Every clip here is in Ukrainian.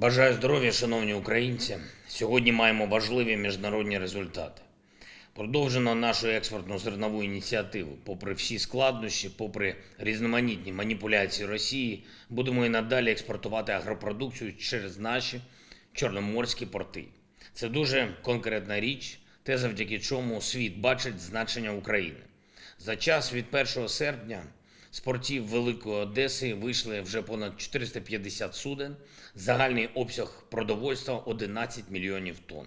Бажаю здоров'я, шановні українці. Сьогодні маємо важливі міжнародні результати. Продовжено нашу експортну зернову ініціативу. Попри всі складнощі, попри різноманітні маніпуляції Росії, будемо і надалі експортувати агропродукцію через наші чорноморські порти. Це дуже конкретна річ, те, завдяки чому світ бачить значення України. За час від 1 серпня з портів Великої Одеси вийшли вже понад 450 суден, загальний обсяг продовольства 11 мільйонів тонн.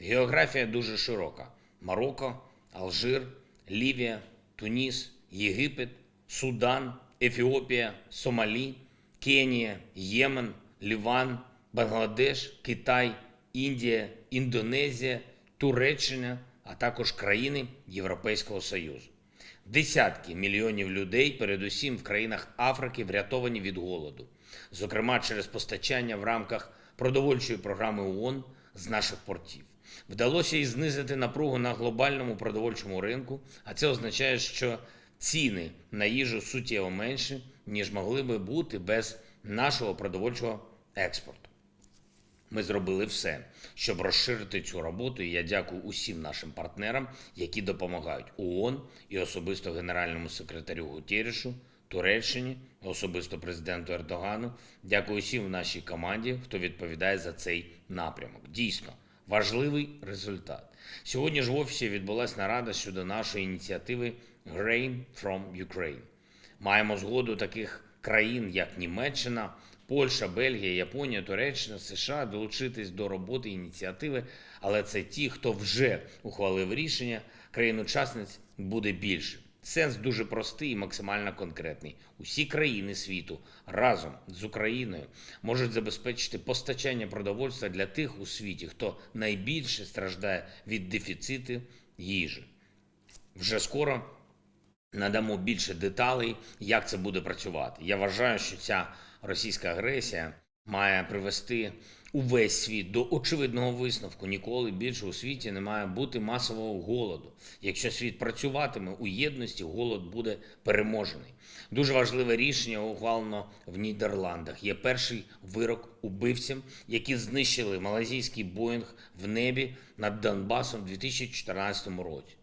Географія дуже широка: Марокко, Алжир, Лівія, Туніс, Єгипет, Судан, Ефіопія, Сомалі, Кенія, Ємен, Ліван, Бангладеш, Китай, Індія, Індонезія, Туреччина, а також країни Європейського Союзу. Десятки мільйонів людей, передусім в країнах Африки, врятовані від голоду, зокрема через постачання в рамках продовольчої програми ООН з наших портів. Вдалося і знизити напругу на глобальному продовольчому ринку, а це означає, що ціни на їжу суттєво менші, ніж могли би бути без нашого продовольчого експорту. Ми зробили все, щоб розширити цю роботу. І я дякую усім нашим партнерам, які допомагають ООН і особисто генеральному секретарю Гутєрішу, Туреччині, особисто президенту Ердогану. Дякую усім в нашій команді, хто відповідає за цей напрямок. Дійсно важливий результат. Сьогодні ж в офісі відбулася нарада щодо нашої ініціативи Grain from Ukraine. Маємо згоду таких країн, як Німеччина, Польща, Бельгія, Японія, Туреччина, США долучитись до роботи ініціативи, але це ті, хто вже ухвалив рішення, країн-учасниць буде більше. Сенс дуже простий і максимально конкретний. Усі країни світу разом з Україною можуть забезпечити постачання продовольства для тих у світі, хто найбільше страждає від дефіциту їжі. Вже скоро надамо більше деталей, як це буде працювати. Я вважаю, що ця російська агресія має привести увесь світ до очевидного висновку. Ніколи більше у світі не має бути масового голоду. Якщо світ працюватиме у єдності, голод буде переможений. Дуже важливе рішення ухвалено в Нідерландах. Є перший вирок убивцям, які знищили малазійський Боїнг в небі над Донбасом у 2014 році.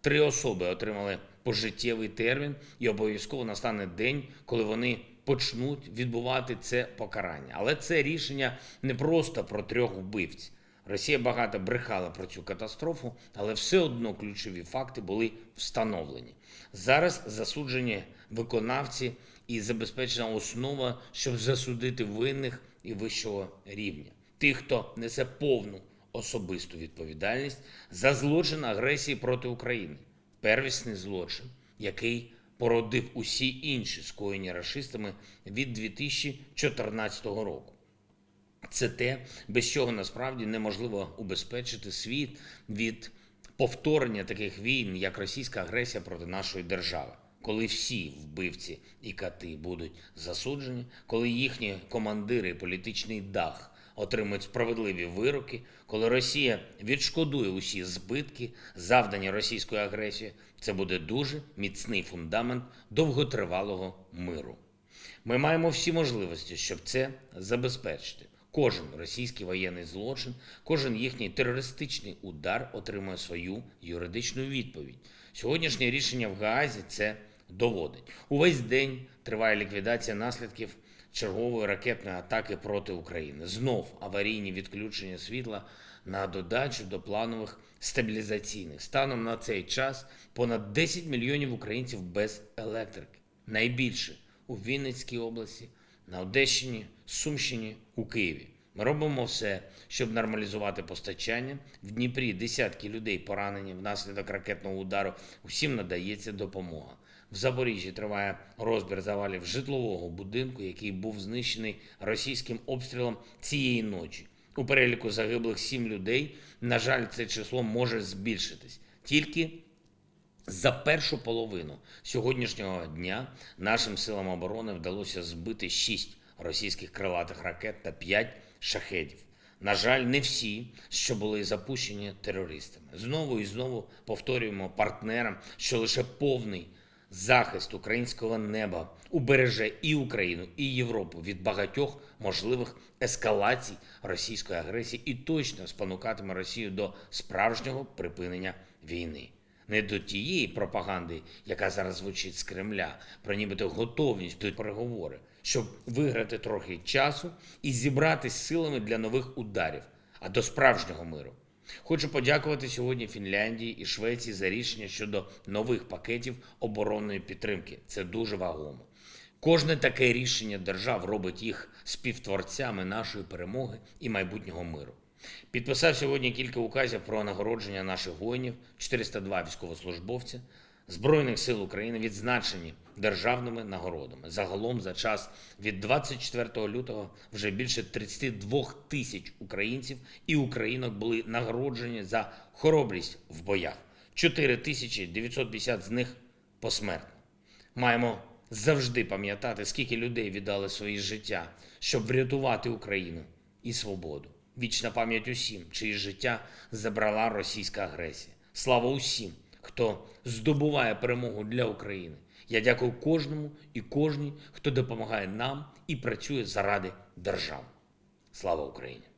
Три особи отримали пожиттєвий термін, і обов'язково настане день, коли вони почнуть відбувати це покарання. Але це рішення не просто про трьох вбивць. Росія багато брехала про цю катастрофу, але все одно ключові факти були встановлені. Зараз засуджені виконавці і забезпечена основа, щоб засудити винних і вищого рівня. Тих, хто несе повну особисту відповідальність за злочин агресії проти України, первісний злочин, який породив усі інші скоєні рашистами від 2014 року. Це те, без чого насправді неможливо убезпечити світ від повторення таких війн, як російська агресія проти нашої держави. Коли всі вбивці і кати будуть засуджені, коли їхні командири і політичний дах отримують справедливі вироки, коли Росія відшкодує усі збитки, завдані російською агресією, це буде дуже міцний фундамент довготривалого миру. Ми маємо всі можливості, щоб це забезпечити. Кожен російський воєнний злочин, кожен їхній терористичний удар отримує свою юридичну відповідь. Сьогоднішнє рішення в Гаазі це доводить. Увесь день триває ліквідація наслідків чергової ракетної атаки проти України. Знов аварійні відключення світла на додачу до планових стабілізаційних. Станом на цей час понад 10 мільйонів українців без електрики. Найбільше у Вінницькій області, на Одещині, Сумщині, у Києві. Ми робимо все, щоб нормалізувати постачання. В Дніпрі десятки людей поранені внаслідок ракетного удару. Усім надається допомога. В Запоріжжі триває розбір завалів житлового будинку, який був знищений російським обстрілом цієї ночі. У переліку загиблих сім людей. На жаль, це число може збільшитись. Тільки за першу половину сьогоднішнього дня нашим силам оборони вдалося збити 6 російських крилатих ракет та 5 шахедів. На жаль, не всі, що були запущені терористами. Знову і знову повторюємо партнерам, що лише повний захист українського неба убереже і Україну, і Європу від багатьох можливих ескалацій російської агресії і точно спонукатиме Росію до справжнього припинення війни. Не до тієї пропаганди, яка зараз звучить з Кремля, про нібито готовність до переговори, щоб виграти трохи часу і зібратись силами для нових ударів, а до справжнього миру. Хочу подякувати сьогодні Фінляндії і Швеції за рішення щодо нових пакетів оборонної підтримки. Це дуже вагомо. Кожне таке рішення держав робить їх співтворцями нашої перемоги і майбутнього миру. Підписав сьогодні кілька указів про нагородження наших воїнів, 402 військовослужбовця Збройних сил України відзначені державними нагородами. Загалом за час від 24 лютого вже більше 32 тисяч українців і українок були нагороджені за хоробрість в боях. 4 тисячі 950 з них посмертно. Маємо завжди пам'ятати, скільки людей віддали свої життя, щоб врятувати Україну і свободу. Вічна пам'ять усім, чиї життя забрала російська агресія. Слава усім, хто здобуває перемогу для України. Я дякую кожному і кожній, хто допомагає нам і працює заради держави. Слава Україні!